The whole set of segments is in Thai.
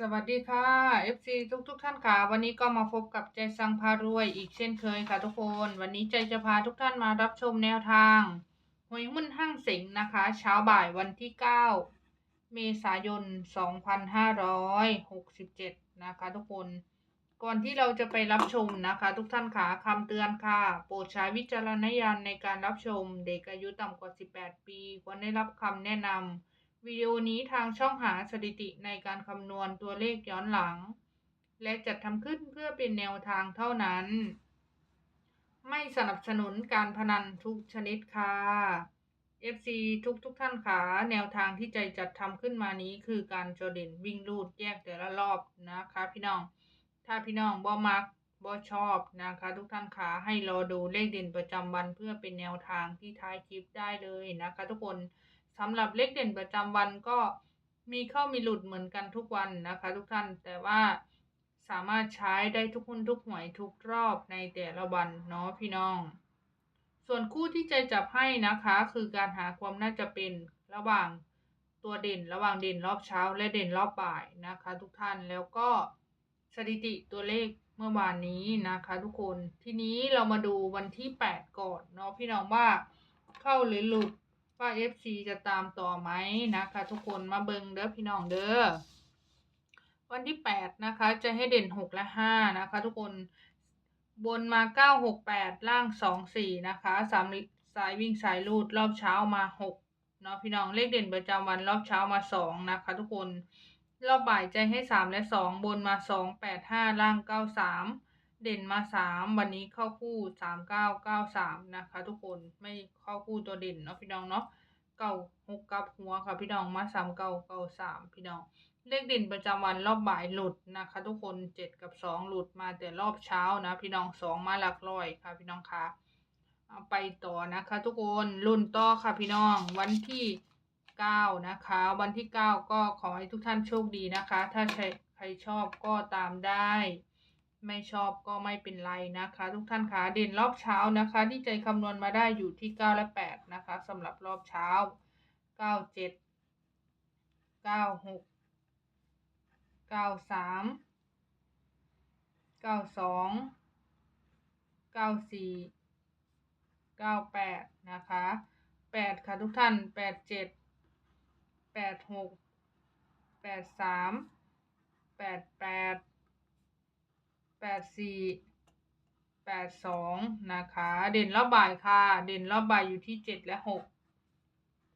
สวัสดีค่ะ FC ทุกทุกท่านค่ะ วันนี้ก็มาพบกับใจสังพารวยอีกเช่นเคยค่ะทุกคน วันนี้ใจจะพาทุกท่านมารับชมแนวทางหวยหุ้นห้างสิงนะคะ เช้าบ่ายวันที่ 9 เมษายน 2567 นะคะทุกคน ก่อนที่เราจะไปรับชมนะคะ ทุกท่านค่ะคำเตือนค่ะ โปรดใช้วิจารณญาณในการรับชม เด็กอายุต่ำกว่า 18 ปีควรได้รับคำแนะนำ วิดีโอนี้ทางช่องหาสถิติในการคำนวณตัวเลขย้อนหลัง และจัดทำขึ้นเพื่อเป็นแนวทางเท่านั้น ไม่สนับสนุนการพนันทุกชนิดค่ะ FC ทุกทุกๆท่านค่ะแนวทางที่ใจจัดทำขึ้นมานี้คือการโจเด่นวิ่งลูดแยกแต่ละรอบนะคะพี่น้อง ถ้าพี่น้องบ่มักบ่ชอบนะคะ ทุกท่านคะให้รอดูเลขเด่นประจำวันเพื่อเป็นแนวทางที่ท้ายคลิปได้เลยนะคะ ทุกคน สำหรับเลขเด่นประจำวันก็มีเข้ามีหลุดเหมือนกันทุกวันนะคะ ทุกท่านแต่ว่าสามารถใช้ได้ทุกคนทุกหวยทุกรอบในแต่ละวันเนาะพี่น้อง ส่วนคู่ที่ใจจับให้นะคะ คือการหาความน่าจะเป็นระหว่างตัวเด่นระหว่างเด่นรอบเช้า และเด่นรอบบ่ายนะคะ ทุกท่านแล้วก็สถิติตัวเลขเมื่อวานนี้นะคะ ทุกคนทีนี้เรามาดูวันที่ 8 ก่อนเนาะพี่น้องว่าเข้าหรือหลุด ว่า FC จะตามต่อไหมนะคะ ทุกคนมาเบิงเด้อพี่น้องเด้อวันที่8นะคะ จะให้เด่น6และ5นะคะ ทุกคนบนมา9 6 8ล่าง2 4นะคะสามสายวิ่งสายลูดรอบเช้ามา6เนาะพี่น้องเลขเด่นประจำวันรอบเช้ามา2นะคะ ทุกคนรอบบ่ายใจให้3และ2บนมา2 8 5ล่าง9 3 เด่นมา3วันนี้เข้าคู่3 9 9 3นะคะ ทุกคนไม่เข้าคู่ตัวเด่นเนาะพี่น้องเนาะเก้าหกกับหัวค่ะพี่น้องมาสามเก้าเก้าสามพี่น้อง เลขเด่นประจำวันรอบบ่ายหลุดนะคะ ทุกคนเจ็ดกับสองหลุดมาแต่รอบเช้านะ พี่น้องสองมาหลักร้อยค่ะพี่น้องคะเอาไปต่อนะคะ ทุกคนรุ่นต่อค่ะพี่น้องวันที่เก้านะคะ วันที่เก้าก็ขอให้ทุกท่านโชคดีนะคะ ถ้าใครใครชอบก็ตามได้ ไม่ชอบก็ไม่เป็นไรนะคะ ทุกท่านคะเด่นรอบเช้านะคะ ที่ใจคำนวณมาได้อยู่ที่ 9 และ 8 นะคะสำหรับรอบเช้า 9 7 9 6 9 3 9 2 9 4 9 8 นะคะ 8 ค่ะทุกท่าน 8 7 8 6 8 3 8 8แปดสี่แปดสองนะคะ เด่นรอบบ่ายค่ะ เด่นรอบบ่ายอยู่ที่เจ็ดและหก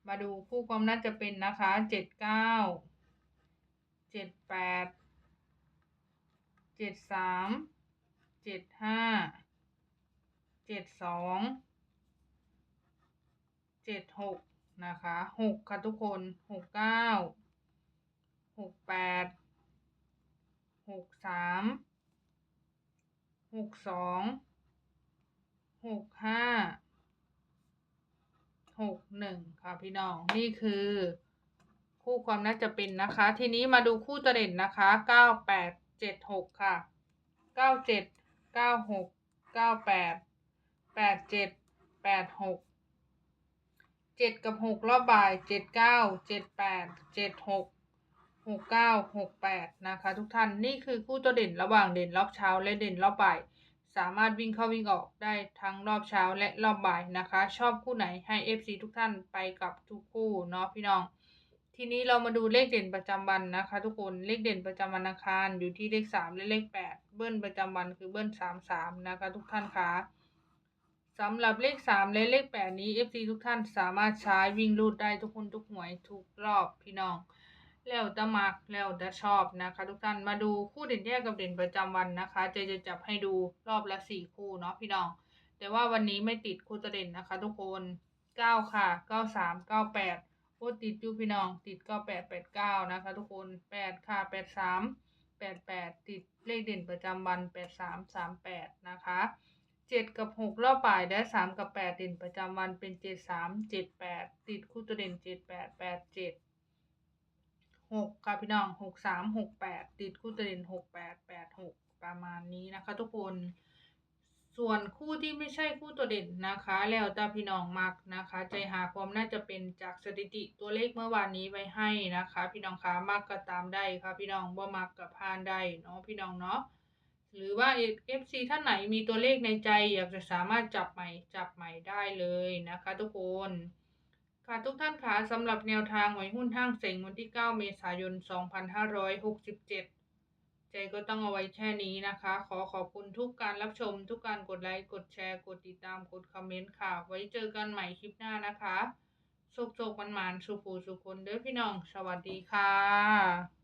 มาดูคู่ความน่าจะเป็นนะคะเจ็ดเก้าเจ็ดแปดเจ็ดสามเจ็ดห้าเจ็ดสองเจ็ดหกนะคะหกค่ะทุกคนหกเก้าหกแปดหกสาม หกสองหกห้าหกหนึ่งค่ะพี่น้องนี่คือ คู่ความน่าจะเป็นนะคะ ทีนี้มาดูคู่ตัวเด่นนะคะเก้าแปดเจ็ดหกค่ะเก้าเจ็ดเก้าหกเก้าแปดแปดเจ็ดแปดหกเจ็ดกับหกรอบบ่ายเจ็ดเก้าเจ็ดแปดเจ็ดหก หกเก้าหกแปดนะคะ ทุกท่านนี่คือคู่ตัวเด่นระหว่างเด่นรอบเช้าและเด่นรอบบ่าย สามารถวิ่งเข้าวิ่งออกได้ทั้งรอบเช้าและรอบบ่ายนะคะ ชอบคู่ไหนให้ FC ทุกท่านไปกับทุกคู่เนาะพี่น้อง ทีนี้เรามาดูเลขเด่นประจำวันนะคะ ทุกคนเลขเด่นประจำวันอังคารอยู่ที่เลขสามและเลขแปดเบิ้ลประจำวันคือเบิ้ลสามสามนะคะ ทุกท่านคะสำหรับเลขสามและเลขแปดนี้ FC ทุกท่านสามารถใช้วิ่งรูดได้ทุกคนทุกหวยทุกรอบพี่น้อง แล้วแต่มักแล้วแต่ชอบนะคะ ทุกท่านมาดูคู่เด่นแยกกับเด่นประจำวันนะคะเจจะจับให้ดูรอบละสี่คู่เนาะพี่น้อง แต่ว่าวันนี้ไม่ติดคู่ตัวเด่นนะคะ ทุกคนเก้าค่ะเก้าสามเก้าแปดโอ้ติดอยู่พี่น้องติดเก้าแปดแปดเก้านะคะ ทุกคนแปดค่ะแปดสามแปดแปดติดเลขเด่นประจำวันแปดสามสามแปดนะคะเจ็ดกับหกรอบบ่ายและสามกับแปดเด่นประจำวันเป็นเจ็ดสามเจ็ดแปดติดคู่ตัวเด่นเจ็ดแปดแปดเจ็ด หกค่ะพี่น้องหกสามหกแปดติดคู่ตัวเด่นหกแปดแปดหกประมาณนี้นะคะ ทุกคน ส่วนคู่ที่ไม่ใช่คู่ตัวเด่นนะคะ แล้วแต่พี่น้องมักนะคะ ใจหาความน่าจะเป็นจากสถิติตัวเลขเมื่อวานนี้ไว้ให้นะคะ พี่น้องคะมักก็ตามได้ค่ะ พี่น้องบ่มักก็ผ่านได้เนาะพี่น้องเนาะหรือว่า FC ท่านไหนมีตัวเลขในใจอยากจะสามารถจับใหม่จับใหม่ได้เลยนะคะ ทุกคน ค่ะทุกท่านคะสำหรับแนวทางหวยหุ้นห้างเสงวันที่ 9 เมษายน 2567 ใจก็ต้องเอาไว้แค่นี้นะคะ ขอขอบคุณทุกการรับชม ทุกการกดไลค์ กดแชร์ กดติดตาม กดคอมเมนต์ค่ะ ไว้เจอกันใหม่คลิปหน้านะคะโชคโชคมันหมานสุขูสุคนเด้อพี่น้อง สวัสดีค่ะ